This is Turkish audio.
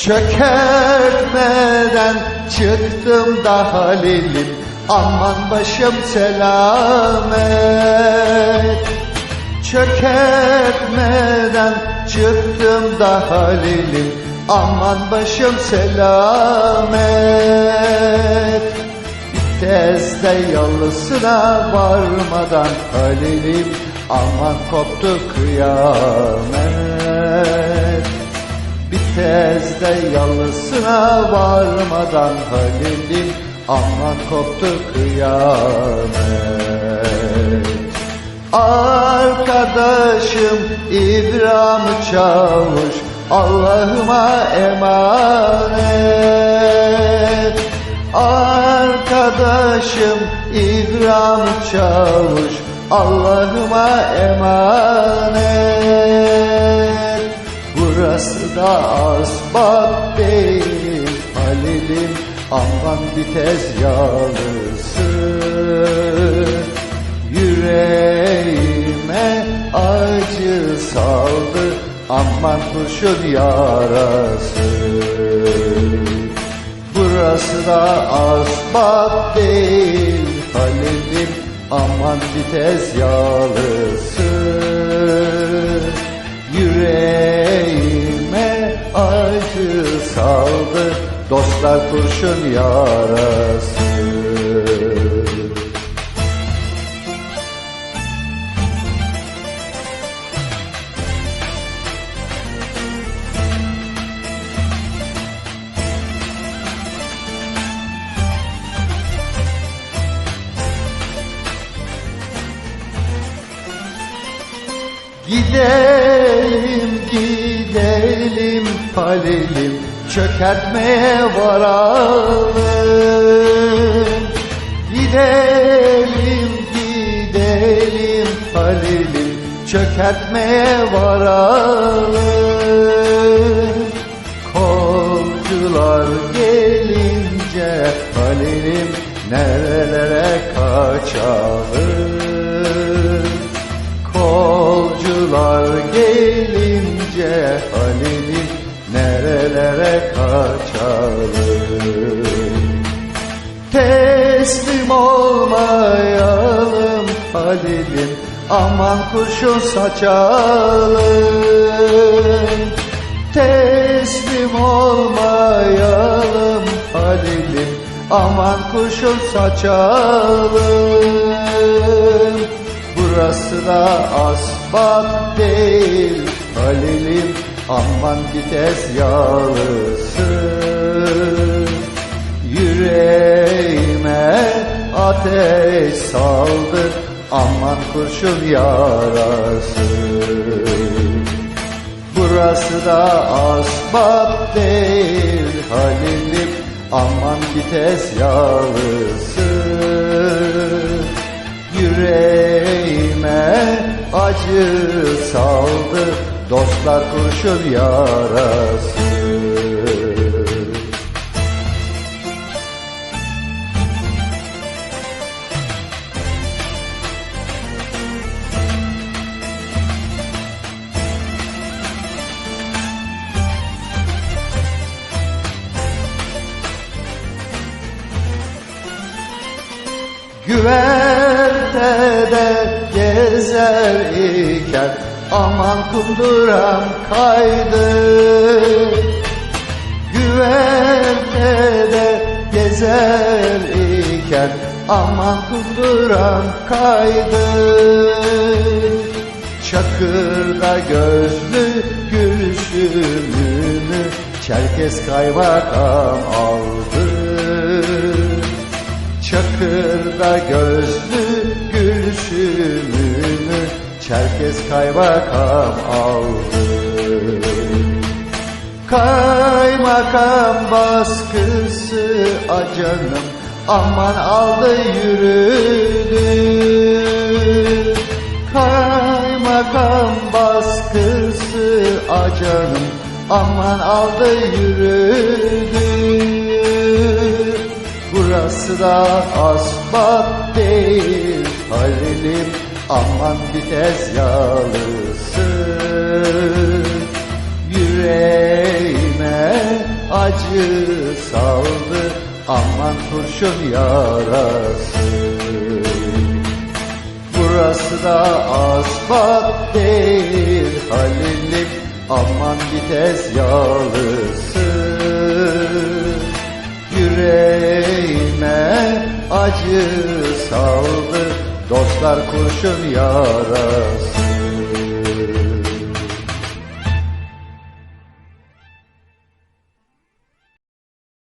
Çökertmeden çıktım da Halil'im. Aman başım selamet. Çökertmeden çıktım da Halil'im. Aman başım selamet. Bir tezde yalısına varmadan Halil'im. Aman koptu kıyamet Bir tezde yalısına varmadan Halil'im Aman koptu kıyamet. Arkadaşım İbrahim Çavuş Allah'ıma emanet. Arkadaşım İbrahim Çavuş Allah'ıma emanet Burası da asbab değil Halil'im aman bir tez yalısı. Yüreğime acı saldı aman kurşun yarası. Burası da asbab değil Halil'im aman vites yağlısı Yüreğime acı saldı dostlar kurşun yarası Gidelim gidelim Halil'im çökertmeye varalım. Gidelim gidelim Halil'im çökertmeye varalım Kolcular gelince Halil'im nerelere kaçalım? Teslim olmayalım Halil'im aman kurşun saçalım. Teslim olmayalım Halil'im aman kurşun saçalım Burası da asfalt değil. Halil'im aman vites yağlısı. Yüreğime ateş saldı aman kurşun yarası. Burası da asfalt değil Halil'im aman vites yağlısı acı saldı dostlar kurşun yarası. Güvertede gezer iken aman kunduram kaydı. Güvertede gezer iken aman kunduram kaydı. Çakırda gözlü gülüşümünü Çerkes kaymakam aldı. Çakırda gözlü gülüşümünü Çerkes kaymakam aldı. Kaymakam baskısı acanım Aman aldı yürüdü. Kaymakam baskısı acanım Aman aldı yürüdü. Burası da asfalt değil Halil'im aman vites yağlısı Yüreğime acı saldı. Aman kurşun yarası. Burası da asfalt değil Halil'im aman vites yağlısı Yüreğime acı saldı Dostlar kurşun yarası